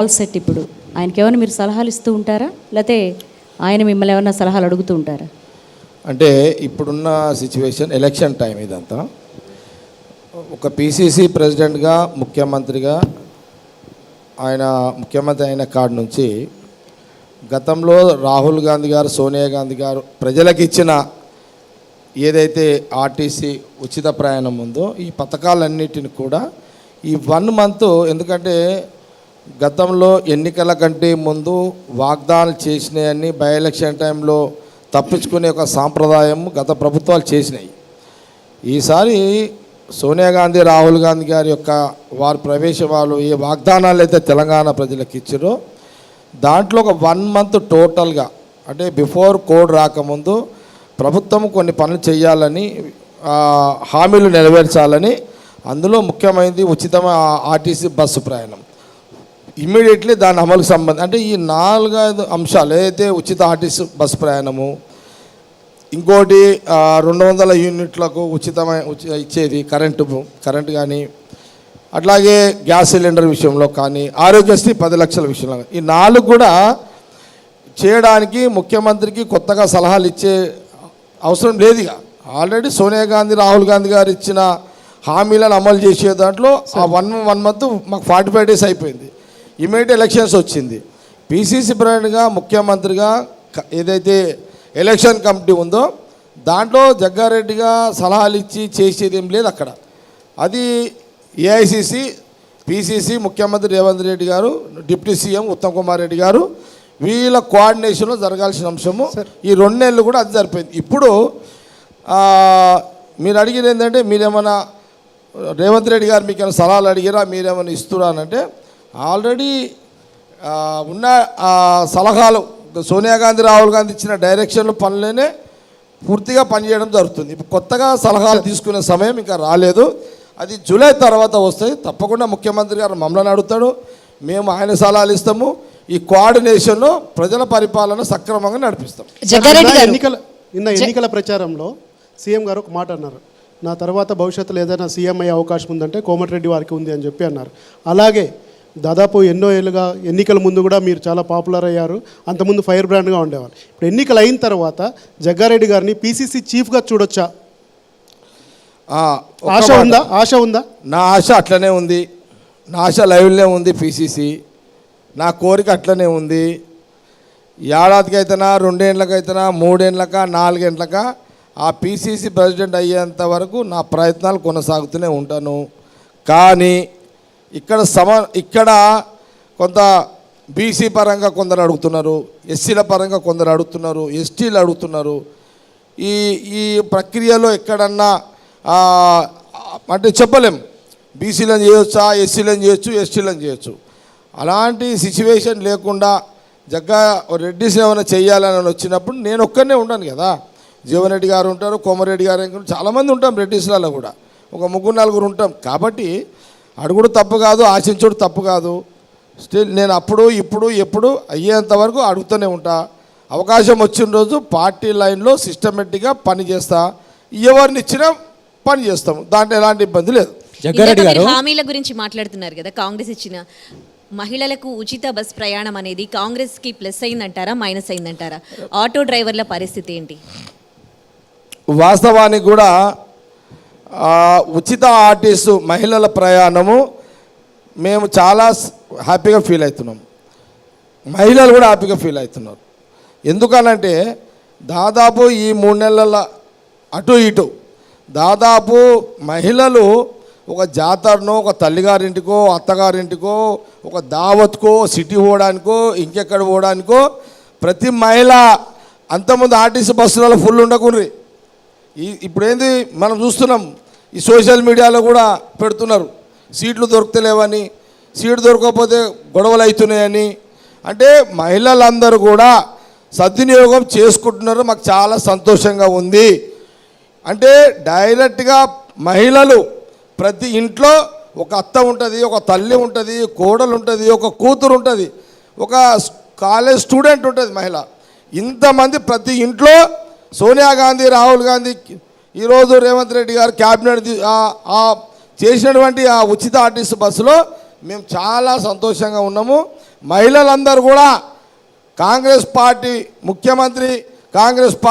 All set ఇప్పుడు. ఆయనకి ఏమైనా మీరు సలహాలు ఇస్తూ ఉంటారా? లేకపోతే ఆయన మిమ్మల్ని ఏమైనా సలహాలు అడుగుతూ ఉంటారా? అంటే ఇప్పుడున్న సిచ్యువేషన్ ఎలక్షన్ టైం ఇదంతా. ఒక పిసిసి ప్రెసిడెంట్గా ముఖ్యమంత్రిగా ఆయన ముఖ్యమంత్రి అయిన కాడ నుంచి గతంలో రాహుల్ గాంధీ గారు సోనియా గాంధీ గారు ప్రజలకు ఇచ్చిన ఏదైతే ఆర్టీసీ ఉచిత ప్రయాణం ఉందో ఈ పథకాలన్నిటిని కూడా ఈ వన్ మంత్ ఎందుకంటే గతంలో ఎన్నికల కంటే ముందు వాగ్దానాలు చేసినాయని బై ఎలక్షన్ టైంలో తప్పించుకునే ఒక సాంప్రదాయం గత ప్రభుత్వాలు చేసినాయి. ఈసారి సోనియా గాంధీ రాహుల్ గాంధీ గారి యొక్క వారి ప్రవేశ వాళ్ళు ఏ వాగ్దానాలు అయితే తెలంగాణ ప్రజలకు ఇచ్చారో దాంట్లో ఒక వన్ మంత్ టోటల్గా అంటే బిఫోర్ కోడ్ రాకముందు ప్రభుత్వం కొన్ని పనులు చేయాలని హామీలు నెరవేర్చాలని అందులో ముఖ్యమైనది ఉచితమైన ఆర్టీసీ బస్సు ప్రయాణం. ఇమ్మీడియట్లీ దాని అమలుకు సంబంధం అంటే ఈ నాలుగైదు అంశాలు ఏదైతే ఉచిత ఆర్టీసీ బస్సు ప్రయాణము ఇంకోటి రెండు వందల యూనిట్లకు ఉచితమైన ఉచి- ఇచ్చేది కరెంటు కరెంటు కానీ అట్లాగే గ్యాస్ సిలిండర్ విషయంలో కానీ ఆరోగ్యశ్రీ పది లక్షల విషయంలో కానీ ఈ నాలుగు కూడా చేయడానికి ముఖ్యమంత్రికి కొత్తగా సలహాలు ఇచ్చే అవసరం లేదు ఇక. ఆల్రెడీ సోనియా గాంధీ రాహుల్ గాంధీ గారు ఇచ్చిన హామీలను అమలు చేసే దాంట్లో ఆ వన్ వన్ మంత్ మాకు ఫార్టీ ఫైవ్ డేస్ అయిపోయింది. ఇమీడియట్ ఎలక్షన్స్ వచ్చింది. పిసిసి ప్రెసిడెంట్గా ముఖ్యమంత్రిగా ఏదైతే ఎలక్షన్ కమిటీ ఉందో దాంట్లో జగ్గారెడ్డిగా సలహాలు ఇచ్చి చేసేది ఏం లేదు అక్కడ. అది ఏఐసిసి పిసిసి ముఖ్యమంత్రి రేవంత్ రెడ్డి గారు డిప్యూటీ సీఎం ఉత్తమ్ కుమార్ రెడ్డి గారు వీళ్ళ కోఆర్డినేషన్లో జరగాల్సిన అంశము ఈ రెండు నెలలు కూడా అది సరిపోయింది ఇప్పుడు మీరు అడిగిన ఏంటంటే మీరేమైనా రేవంత్ రెడ్డి గారు మీకు ఏమైనా సలహాలు అడిగిరా మీరేమైనా ఇస్తురా అని అంటే ఆల్రెడీ ఉన్న సలహాలు సోనియా గాంధీ రాహుల్ గాంధీ ఇచ్చిన డైరెక్షన్లు పనులనే పూర్తిగా పనిచేయడం జరుగుతుంది. ఇప్పుడు కొత్తగా సలహాలు తీసుకునే సమయం ఇంకా రాలేదు. అది జూలై తర్వాత వస్తాయి. తప్పకుండా ముఖ్యమంత్రి గారు మమ్మల్ని అడుగుతాడు. మేము ఆయన సలహాలు ఇస్తాము. ఈ కోఆర్డినేషన్లో ప్రజల పరిపాలన సక్రమంగా నడిపిస్తాం. ఎన్నికల నిన్న ఎన్నికల ప్రచారంలో సీఎం గారు ఒక మాట అన్నారు. నా తర్వాత భవిష్యత్తులో ఏదైనా సీఎం అయ్యే అవకాశం ఉందంటే కోమటిరెడ్డి వారికి ఉంది అని చెప్పి అన్నారు. అలాగే దాదాపు ఎన్నో ఏళ్ళుగా ఎన్నికల ముందు కూడా మీరు చాలా పాపులర్ అయ్యారు. అంతకుముందు ఫైర్ బ్రాండ్గా ఉండేవారు ఇప్పుడు ఎన్నికలు అయిన తర్వాత జగ్గారెడ్డి గారిని పీసీసీ చీఫ్గా చూడొచ్చా? ఆశ. ఉందా? ఆశ ఉందా? నా ఆశ అట్లనే ఉంది. నా ఆశ లైవ్లోనే ఉంది పీసీసీ నా కోరిక అట్లనే ఉంది. ఏడాదికి అయితేనా రెండేళ్ళకైతేనా మూడేళ్ళక నాలుగేళ్ళక ఆ పీసీసీ ప్రెసిడెంట్ అయ్యేంత వరకు నా ప్రయత్నాలు కొనసాగుతూనే ఉంటాను. కానీ ఇక్కడ సమ ఇక్కడ కొంత బీసీ పరంగా కొందరు అడుగుతున్నారు ఎస్సీల పరంగా కొందరు అడుగుతున్నారు ఎస్టీలు అడుగుతున్నారు. ఈ ఈ ప్రక్రియలో ఎక్కడన్నా అంటే చెప్పలేం. బీసీలను చేయొచ్చా ఎస్సీలను చేయొచ్చు ఎస్టీలను చేయొచ్చు. అలాంటి సిచ్యువేషన్ లేకుండా జగ్గా రెడ్డిస్ ఏమైనా చేయాలని వచ్చినప్పుడు నేను ఒక్కనే ఉండను కదా. జీవన్ రెడ్డి గారు ఉంటారు కోమరెడ్డి గారు చాలామంది ఉంటాం రెడ్డిస్లలో కూడా. ఒక ముగ్గురు నలుగురు ఉంటాం. కాబట్టి అడుగుడు తప్పు కాదు ఆశించుడు తప్పు కాదు. స్టిల్ నేను అప్పుడు ఇప్పుడు ఎప్పుడు అయ్యేంత వరకు అడుగుతూనే ఉంటా. అవకాశం వచ్చిన రోజు పార్టీ లైన్లో సిస్టమేటిక్గా పని చేస్తా. ఎవరిని ఇచ్చినా పని చేస్తాము దాంట్లో ఎలాంటి ఇబ్బంది లేదు. జగ్గారెడ్డి గారు. హామీల గురించి మాట్లాడుతున్నారు కదా కాంగ్రెస్ ఇచ్చిన మహిళలకు ఉచిత బస్ ప్రయాణం అనేది కాంగ్రెస్కి ప్లస్ అయిందంటారా మైనస్ అయిందంటారా? ఆటో డ్రైవర్ల పరిస్థితి ఏంటి? వాస్తవానికి కూడా ఉచిత ఆర్టీసు మహిళల ప్రయాణము మేము చాలా హ్యాపీగా ఫీల్ అవుతున్నాం. మహిళలు కూడా హ్యాపీగా ఫీల్ అవుతున్నారు. ఎందుకనంటే దాదాపు ఈ మూడు నెలల అటు ఇటు దాదాపు మహిళలు ఒక జాతరనో ఒక తల్లిగారింటికో అత్తగారింటికో ఒక దావత్కో సిటీ పోవడానికో ఇంకెక్కడ పోవడానికో ప్రతి మహిళ అంతకుముందు ఆర్టీసీ బస్సులలో ఫుల్ ఉండకుండ్రి. ఈ ఇప్పుడేంది మనం చూస్తున్నాం ఈ సోషల్ మీడియాలో కూడా పెడుతున్నారు. సీట్లు దొరకలేవని సీటు దొరకకపోతే గొడవలు అవుతున్నాయని. అంటే మహిళలందరూ కూడా సద్వినియోగం చేసుకుంటున్నారు. మాకు చాలా సంతోషంగా ఉంది. అంటే డైరెక్ట్గా మహిళలు ప్రతి ఇంట్లో ఒక అత్త ఉంటుంది ఒక తల్లి ఉంటుంది కోడలు ఉంటుంది ఒక కూతురు ఉంటుంది ఒక కాలేజ్ స్టూడెంట్ ఉంటుంది మహిళ. ఇంతమంది ప్రతి ఇంట్లో సోనియా గాంధీ రాహుల్ గాంధీ ఈరోజు రేవంత్ రెడ్డి గారు క్యాబినెట్ చేసినటువంటి ఆ ఉచిత ఆర్టీసీ బస్సులో మేము చాలా సంతోషంగా ఉన్నాము. మహిళలందరూ కూడా కాంగ్రెస్ పార్టీ ముఖ్యమంత్రి కాంగ్రెస్ పార్టీ